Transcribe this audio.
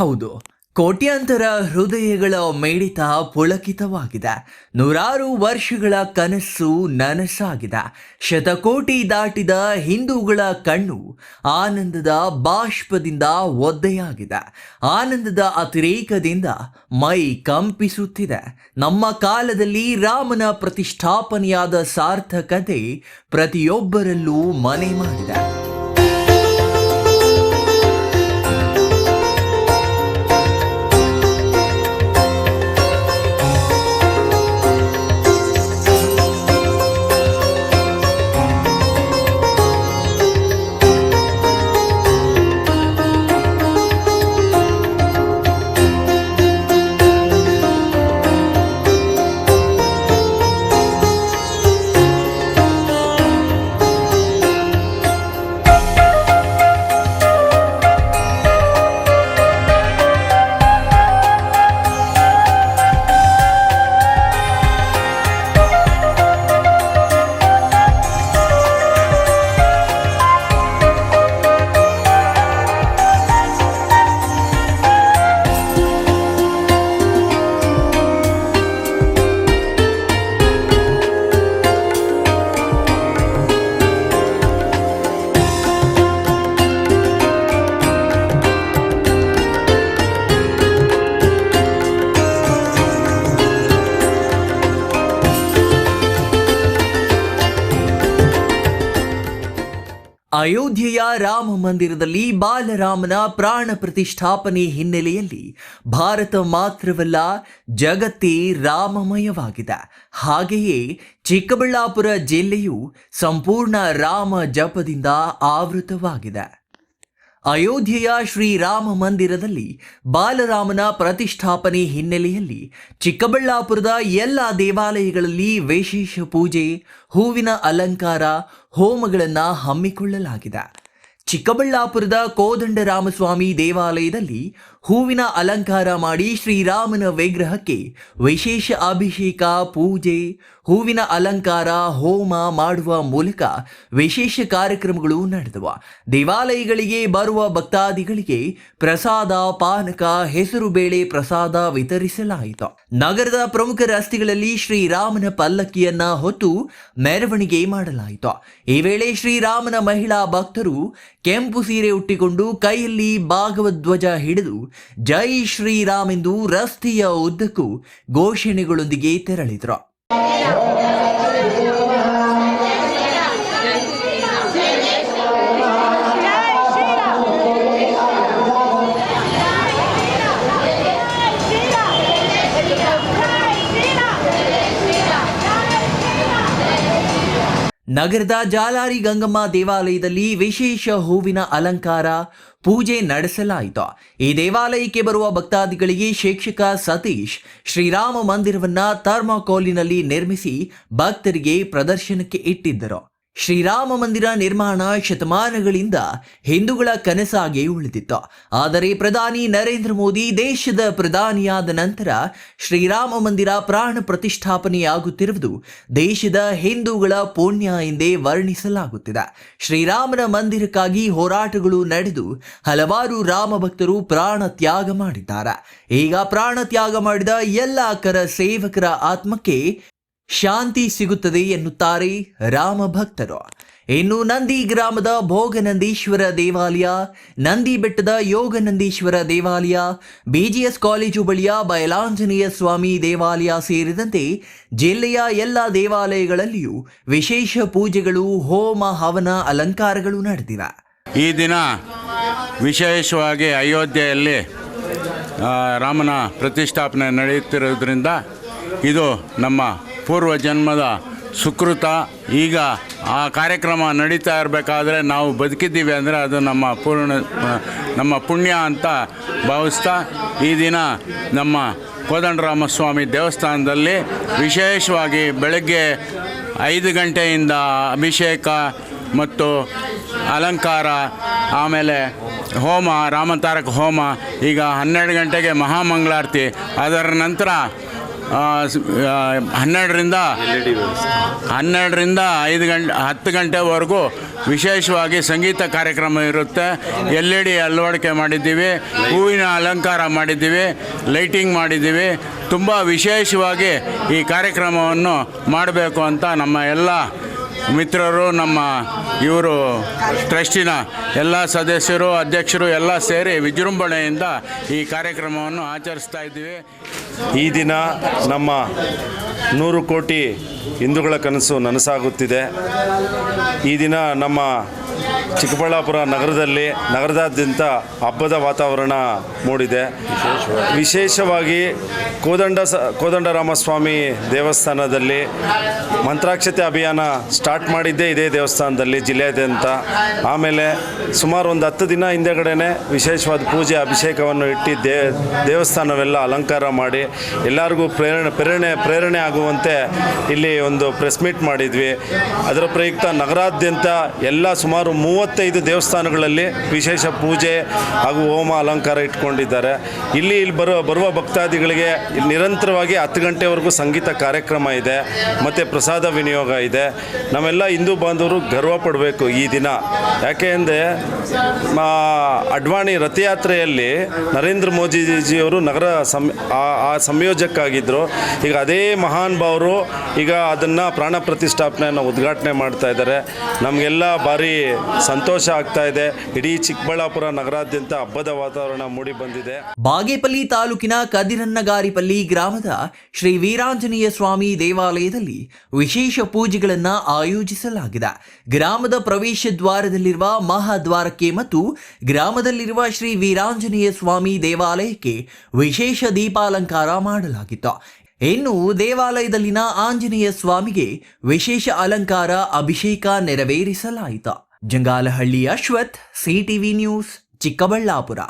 ಹೌದು. ಕೋಟ್ಯಾಂತರ ಹೃದಯಗಳ ಮೇಡಿತ ಪುಳಕಿತವಾಗಿದೆ. ನೂರಾರು ವರ್ಷಗಳ ಕನಸು ನನಸಾಗಿದೆ. ಶತಕೋಟಿ ದಾಟಿದ ಹಿಂದೂಗಳ ಕಣ್ಣು ಆನಂದದ ಬಾಷ್ಪದಿಂದ ಒದ್ದೆಯಾಗಿದೆ. ಆನಂದದ ಅತಿರೇಕದಿಂದ ಮೈ ಕಂಪಿಸುತ್ತಿದೆ. ನಮ್ಮ ಕಾಲದಲ್ಲಿ ರಾಮನ ಪ್ರತಿಷ್ಠಾಪನೆಯಾದ ಸಾರ್ಥಕತೆ ಪ್ರತಿಯೊಬ್ಬರಲ್ಲೂ ಮನೆ ಮಾಡಿದೆ. ಅಯೋಧ್ಯೆಯ ರಾಮ ಮಂದಿರದಲ್ಲಿ ಬಾಲರಾಮನ ಪ್ರಾಣ ಪ್ರತಿಷ್ಠಾಪನೆ ಹಿನ್ನೆಲೆಯಲ್ಲಿ ಭಾರತ ಮಾತ್ರವಲ್ಲ, ಜಗತ್ತೇ ರಾಮಮಯವಾಗಿದೆ. ಹಾಗೆಯೇ ಚಿಕ್ಕಬಳ್ಳಾಪುರ ಜಿಲ್ಲೆಯು ಸಂಪೂರ್ಣ ರಾಮ ಜಪದಿಂದ ಆವೃತವಾಗಿದೆ. ಅಯೋಧ್ಯೆಯ ಶ್ರೀರಾಮ ಮಂದಿರದಲ್ಲಿ ಬಾಲರಾಮನ ಪ್ರತಿಷ್ಠಾಪನೆ ಹಿನ್ನೆಲೆಯಲ್ಲಿ ಚಿಕ್ಕಬಳ್ಳಾಪುರದ ಎಲ್ಲ ದೇವಾಲಯಗಳಲ್ಲಿ ವಿಶೇಷ ಪೂಜೆ, ಹೂವಿನ ಅಲಂಕಾರ, ಹೋಮಗಳನ್ನು ಹಮ್ಮಿಕೊಳ್ಳಲಾಗಿದೆ. ಚಿಕ್ಕಬಳ್ಳಾಪುರದ ಕೋದಂಡರಾಮಸ್ವಾಮಿ ದೇವಾಲಯದಲ್ಲಿ ಹೂವಿನ ಅಲಂಕಾರ ಮಾಡಿ ಶ್ರೀರಾಮನ ವಿಗ್ರಹಕ್ಕೆ ವಿಶೇಷ ಅಭಿಷೇಕ, ಪೂಜೆ, ಹೂವಿನ ಅಲಂಕಾರ, ಹೋಮ ಮಾಡುವ ಮೂಲಕ ವಿಶೇಷ ಕಾರ್ಯಕ್ರಮಗಳು ನಡೆದವು. ದೇವಾಲಯಗಳಿಗೆ ಬರುವ ಭಕ್ತಾದಿಗಳಿಗೆ ಪ್ರಸಾದ, ಪಾನಕ, ಹೆಸರು ಬೇಳೆ ಪ್ರಸಾದ ವಿತರಿಸಲಾಯಿತು. ನಗರದ ಪ್ರಮುಖ ರಸ್ತೆಗಳಲ್ಲಿ ಶ್ರೀರಾಮನ ಪಲ್ಲಕ್ಕಿಯನ್ನ ಹೊತ್ತು ಮೆರವಣಿಗೆ ಮಾಡಲಾಯಿತು. ಈ ವೇಳೆ ಶ್ರೀರಾಮನ ಮಹಿಳಾ ಭಕ್ತರು ಕೆಂಪು ಸೀರೆ ಉಟ್ಟಿಕೊಂಡು ಕೈಯಲ್ಲಿ ಭಾಗವಧ್ವಜ ಹಿಡಿದು ಜೈ ಶ್ರೀರಾಮ್ ಎಂದು ರಸ್ತೆಯ ಉದ್ದಕ್ಕೂ ಘೋಷಣೆಗಳೊಂದಿಗೆ ತೆರಳಿದ್ರು. ನಗರದ ಜಾಲಾರಿ ಗಂಗಮ್ಮ ದೇವಾಲಯದಲ್ಲಿ ವಿಶೇಷ ಹೂವಿನ ಅಲಂಕಾರ ಪೂಜೆ ನಡೆಸಲಾಯಿತು. ಈ ದೇವಾಲಯಕ್ಕೆ ಬರುವ ಭಕ್ತಾದಿಗಳಿಗೆ ಶಿಕ್ಷಕ ಸತೀಶ್ ಶ್ರೀರಾಮ ಮಂದಿರವನ್ನ ಥರ್ಮಾಕೋಲಿನಲ್ಲಿ ನಿರ್ಮಿಸಿ ಭಕ್ತರಿಗೆ ಪ್ರದರ್ಶನಕ್ಕೆ ಇಟ್ಟಿದ್ದರು. ಶ್ರೀರಾಮ ಮಂದಿರ ನಿರ್ಮಾಣ ಶತಮಾನಗಳಿಂದ ಹಿಂದೂಗಳ ಕನಸಾಗಿ ಉಳಿದಿತ್ತು. ಆದರೆ ಪ್ರಧಾನಿ ನರೇಂದ್ರ ಮೋದಿ ದೇಶದ ಪ್ರಧಾನಿಯಾದ ನಂತರ ಶ್ರೀರಾಮ ಮಂದಿರ ಪ್ರಾಣ ಪ್ರತಿಷ್ಠಾಪನೆಯಾಗುತ್ತಿರುವುದು ದೇಶದ ಹಿಂದೂಗಳ ಪುಣ್ಯ ಎಂದೇ ವರ್ಣಿಸಲಾಗುತ್ತಿದೆ. ಶ್ರೀರಾಮನ ಮಂದಿರಕ್ಕಾಗಿ ಹೋರಾಟಗಳು ನಡೆದು ಹಲವಾರು ರಾಮ ಭಕ್ತರು ಪ್ರಾಣ ತ್ಯಾಗ ಮಾಡಿದ್ದಾರೆ. ಈಗ ಪ್ರಾಣ ತ್ಯಾಗ ಮಾಡಿದ ಎಲ್ಲ ಕರ ಸೇವಕರ ಆತ್ಮಕ್ಕೆ ಶಾಂತಿ ಸಿಗುತ್ತದೆ ಎನ್ನುತ್ತಾರೆ ರಾಮ ಭಕ್ತರು ಇನ್ನು ನಂದಿ ಗ್ರಾಮದ ಭೋಗನಂದೀಶ್ವರ ದೇವಾಲಯ, ನಂದಿ ಬೆಟ್ಟದ ಯೋಗನಂದೀಶ್ವರ ದೇವಾಲಯ ಬಿಜಿಎಸ್ ಕಾಲೇಜು ಬಳಿಯ ಬಯಲಾಂಜನೇಯ ಸ್ವಾಮಿ ದೇವಾಲಯ ಸೇರಿದಂತೆ ಜಿಲ್ಲೆಯ ಎಲ್ಲ ದೇವಾಲಯಗಳಲ್ಲಿಯೂ ವಿಶೇಷ ಪೂಜೆಗಳು, ಹೋಮ, ಹವನ, ಅಲಂಕಾರಗಳು ನಡೆದಿವೆ. ಈ ದಿನ ವಿಶೇಷವಾಗಿ ಅಯೋಧ್ಯೆಯಲ್ಲಿ ರಾಮನ ಪ್ರತಿಷ್ಠಾಪನೆ ನಡೆಯುತ್ತಿರುವುದರಿಂದ ಇದು ನಮ್ಮ ಪೂರ್ವ ಜನ್ಮದ ಸುಕೃತ. ಈಗ ಆ ಕಾರ್ಯಕ್ರಮ ನಡೀತಾ ಇರಬೇಕಾದ್ರೆ ನಾವು ಬದುಕಿದ್ದೀವಿ ಅಂದರೆ ಅದು ನಮ್ಮ ಪೂರ್ಣ, ನಮ್ಮ ಪುಣ್ಯ ಅಂತ ಭಾವಿಸ್ತಾ ಈ ದಿನ ನಮ್ಮ ಕೋದಂಡರಾಮಸ್ವಾಮಿ ದೇವಸ್ಥಾನದಲ್ಲಿ ವಿಶೇಷವಾಗಿ ಬೆಳಗ್ಗೆ ಐದು ಗಂಟೆಯಿಂದ ಅಭಿಷೇಕ ಮತ್ತು ಅಲಂಕಾರ, ಆಮೇಲೆ ಹೋಮ, ರಾಮತಾರಕ ಹೋಮ, ಈಗ ಹನ್ನೆರಡು ಗಂಟೆಗೆ ಮಹಾಮಂಗಳಾರತಿ. ಅದರ ನಂತರ ಹನ್ನೆರಡರಿಂದ ಹನ್ನೆರಡರಿಂದ ಐದು ಗಂಟೆ ಹತ್ತು ಗಂಟೆವರೆಗೂ ವಿಶೇಷವಾಗಿ ಸಂಗೀತ ಕಾರ್ಯಕ್ರಮ ಇರುತ್ತೆ. ಎಲ್ ಇ ಡಿ ಅಳವಡಿಕೆ ಮಾಡಿದ್ದೀವಿ. ಹೂವಿನ ಅಲಂಕಾರ ಮಾಡಿದ್ದೀವಿ. ಲೈಟಿಂಗ್ ಮಾಡಿದ್ದೀವಿ. ತುಂಬ ವಿಶೇಷವಾಗಿ ಈ ಕಾರ್ಯಕ್ರಮವನ್ನು ಮಾಡಬೇಕು ಅಂತ ನಮ್ಮ ಎಲ್ಲ ಮಿತ್ರರು, ನಮ್ಮ ಇವರು, ಟ್ರಸ್ಟಿನ ಎಲ್ಲ ಸದಸ್ಯರು, ಅಧ್ಯಕ್ಷರು ಎಲ್ಲ ಸೇರಿ ವಿಜೃಂಭಣೆಯಿಂದ ಈ ಕಾರ್ಯಕ್ರಮವನ್ನು ಆಚರಿಸ್ತಾ ಇದ್ದೀವಿ. ಈ ದಿನ ನಮ್ಮ ನೂರು ಕೋಟಿ ಹಿಂದೂಗಳ ಕನಸು ನನಸಾಗುತ್ತಿದೆ. ಈ ದಿನ ನಮ್ಮ ಚಿಕ್ಕಬಳ್ಳಾಪುರ ನಗರದಲ್ಲಿ ನಗರದಾದ್ಯಂತ ಹಬ್ಬದ ವಾತಾವರಣ ಮೂಡಿದೆ. ವಿಶೇಷವಾಗಿ ಕೋದಂಡ ಸ, ಕೋದಂಡರಾಮಸ್ವಾಮಿ ದೇವಸ್ಥಾನದಲ್ಲಿ ಮಂತ್ರಾಕ್ಷತೆ ಅಭಿಯಾನ ಸ್ಟಾರ್ಟ್ ಮಾಡಿದ್ದೇ ಇದೇ ದೇವಸ್ಥಾನದಲ್ಲಿ ಜಿಲ್ಲೆಯಾದ್ಯಂತ. ಆಮೇಲೆ ಸುಮಾರು ಒಂದು ಹತ್ತು ದಿನ ಹಿಂದೆಗಡೆನೆ ವಿಶೇಷವಾದ ಪೂಜೆ, ಅಭಿಷೇಕವನ್ನು ಇಟ್ಟು ದೇ, ದೇವಸ್ಥಾನವೆಲ್ಲ ಅಲಂಕಾರ ಮಾಡಿ ಎಲ್ಲರಿಗೂ ಪ್ರೇರಣೆ ಪ್ರೇರಣೆ ಪ್ರೇರಣೆ ಆಗುವಂತೆ ಇಲ್ಲಿ ಒಂದು ಪ್ರೆಸ್ ಮೀಟ್ ಮಾಡಿದ್ವಿ. ಅದರ ಪ್ರಯುಕ್ತ ನಗರಾದ್ಯಂತ ಎಲ್ಲ ಸುಮಾರು ಮೂವತ್ತೈದು ದೇವಸ್ಥಾನಗಳಲ್ಲಿ ವಿಶೇಷ ಪೂಜೆ ಹಾಗೂ ಹೋಮ ಅಲಂಕಾರ ಇಟ್ಕೊಂಡಿದ್ದಾರೆ. ಇಲ್ಲಿ ಇಲ್ಲಿ ಬರುವ ಬರುವ ಭಕ್ತಾದಿಗಳಿಗೆ ನಿರಂತರವಾಗಿ ಹತ್ತು ಗಂಟೆವರೆಗೂ ಸಂಗೀತ ಕಾರ್ಯಕ್ರಮ ಇದೆ, ಮತ್ತು ಪ್ರಸಾದ ವಿನಿಯೋಗ ಇದೆ. ನಾವೆಲ್ಲ ಹಿಂದೂ ಬಾಂಧವರು ಗರ್ವ ಪಡಬೇಕು ಈ ದಿನ. ಯಾಕೆ ಅಂದರೆ ಅಡ್ವಾಣಿ ರಥಯಾತ್ರೆಯಲ್ಲಿ ನರೇಂದ್ರ ಮೋದಿಜಿಯವರು ನಗರ ಸಂ, ಆ- ಆ ಸಂಯೋಜಕ್ಕಾಗಿದ್ದರು ಈಗ ಅದೇ ಮಹಾನ್ ಭಾವರು ಈಗ ಅದನ್ನು ಪ್ರಾಣ ಪ್ರತಿಷ್ಠಾಪನೆಯನ್ನು ಉದ್ಘಾಟನೆ ಮಾಡ್ತಾ ಇದ್ದಾರೆ. ನಮಗೆಲ್ಲ ಭಾರಿ ಸಂತೋಷ ಆಗ್ತಾ ಇದೆ. ಇಡೀ ಚಿಕ್ಕಬಳ್ಳಾಪುರ ನಗರಾದ್ಯಂತ ಹಬ್ಬದ ವಾತಾವರಣ ಮೂಡಿ ಬಂದಿದೆ. ಬಾಗೇಪಲ್ಲಿ ತಾಲೂಕಿನ ಕದಿರನ್ನಗಾರಿಪಲ್ಲಿ ಗ್ರಾಮದ ಶ್ರೀ ವೀರಾಂಜನೇಯ ಸ್ವಾಮಿ ದೇವಾಲಯದಲ್ಲಿ ವಿಶೇಷ ಪೂಜೆಗಳನ್ನು ಆಯೋಜಿಸಲಾಗಿದೆ. ಗ್ರಾಮದ ಪ್ರವೇಶ ದ್ವಾರದಲ್ಲಿರುವ ಮಹಾದ್ವಾರಕ್ಕೆ ಮತ್ತು ಗ್ರಾಮದಲ್ಲಿರುವ ಶ್ರೀ ವೀರಾಂಜನೇಯ ಸ್ವಾಮಿ ದೇವಾಲಯಕ್ಕೆ ವಿಶೇಷ ದೀಪಾಲಂಕಾರ ಮಾಡಲಾಗಿತ್ತು. ಇನ್ನು ದೇವಾಲಯದಲ್ಲಿನ ಆಂಜನೇಯ ಸ್ವಾಮಿಗೆ ವಿಶೇಷ ಅಲಂಕಾರ, ಅಭಿಷೇಕ ನೆರವೇರಿಸಲಾಯಿತು. Jangalahalli Ashwath CTV news Chikkaballapur.